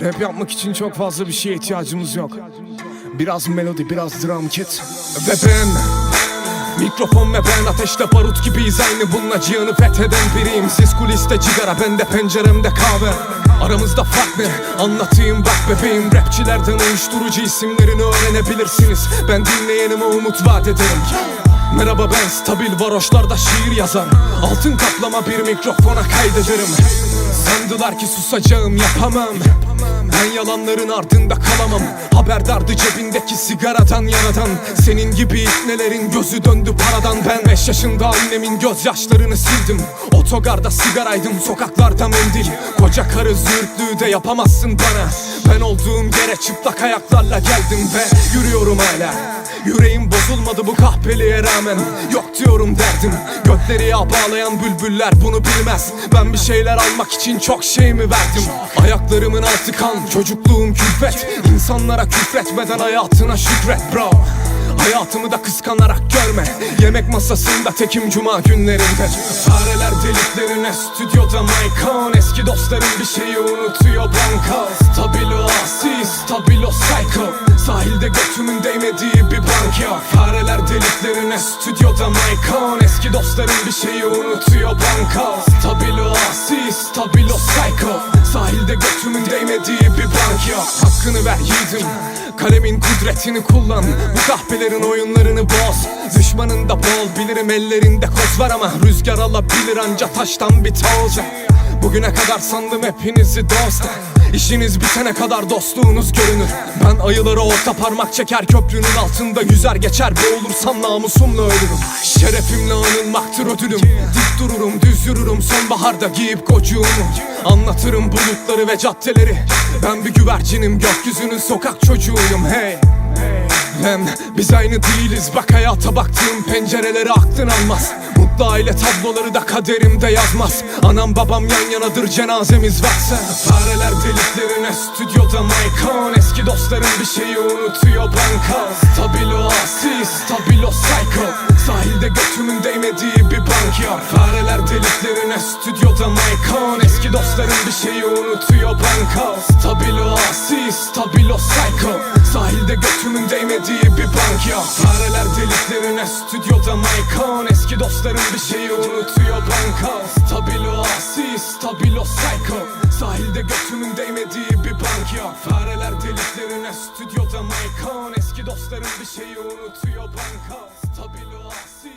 Rap yapmak için çok fazla bir şeye ihtiyacımız yok. Biraz melodi, biraz drum kit. Ve ben Mikrofon ve ben ateşte barut gibiyiz. Aynı bununla cihanı fetheden biriyim. Siz kuliste cigara ben de penceremde kahve. Aramızda fark ne? Anlatayım bak bebeğim. Rapçilerden uyuşturucu isimlerini öğrenebilirsiniz. Ben dinleyenime umut vaat ederim. Merhaba ben stabil varoşlarda şiir yazar Altın kaplama bir mikrofona kaydederim. Sandılar ki susacağım yapamam Ben yalanların ardında kalamam. Haberdardı cebindeki sigaradan yanadan Senin gibi iknelerin gözü döndü paradan. Ben 5 yaşında annemin gözyaşlarını sildim Otogarda sigaraydım sokaklarda mendil. Koca karı zürtlüğü de yapamazsın bana. Ben olduğum yere çıplak ayaklarla geldim ve yürüyorum hala. Yüreğim bozulmadı bu kahpeliğe rağmen. Yok diyorum derdim Gökleri bağlayan bülbüller bunu bilmez. Ben bir şeyler almak için çok şey mi verdim? Ayaklarımın altı kan Çocukluğum külfet. İnsanlara küfretmeden hayatına şükret bro Hayatımı da kıskanarak görme. Yemek masasında tekim cuma günlerinde. Fareler deliklerine stüdyoda Maykon Eski dostlarım bir şeyi unutuyor banka. Stabilo asi, stabilo psycho Sahilde götümün değmediği bir bank ya Fareler deliklerine stüdyoda Maykon Eski dostlarım bir şeyi unutuyor banka. Stabilo asi, stabilo psycho Sahilde götümün değmediği bir bank ya Hakkını ver yiğidim. Kalemin kudretini kullan. Bu kahpelerin oyunlarını boz. Düşmanın da bol bilirim ellerinde koz var ama Rüzgar alabilir anca taştan bir toz. Bugüne kadar sandım hepinizi dost İşiniz bitene kadar dostluğunuz görünür. Ben ayıları orta parmak çeker köprünün altında Yüzer geçer. Boğulursam namusumla ölürüm. Şerefimle anılmaktır ödülüm. Dik dururum düz yürürüm. Sonbaharda giyip kocuğumu Anlatırım bulutları ve caddeleri. Ben bir güvercinim gökyüzünün sokak çocuğuyum. Hey hem biz aynı değiliz. Bak hayata baktığım pencereleri aklın almaz. Mutlu aile tabloları da kaderimde yazmaz. Anam babam yan yanadır cenazemiz varsa. Fareler deliklerine stüdyoda Maykon Eski dostlarım bir şeyi unutuyor banka. Stabilo asi, stabilo psycho. Sahilde götümün değmediği bir bank ya Fareler deliklerine stüdyoda Maykon Eski dostlarım bir şeyi unutuyor banka. Stabilo asi, stabilo psycho Sahilde götümün değmediği bir bank ya. Fareler deliklerine stüdyoda Maykon Eski dostlarım bir şeyi unutuyor banka. Stabilo asi, stabilo psycho. Sahilde götümün değmediği bir bank ya. Fareler deliklerine stüdyoda Maykon Eski dostlarım bir şeyi unutuyor banka. Stabilo asi,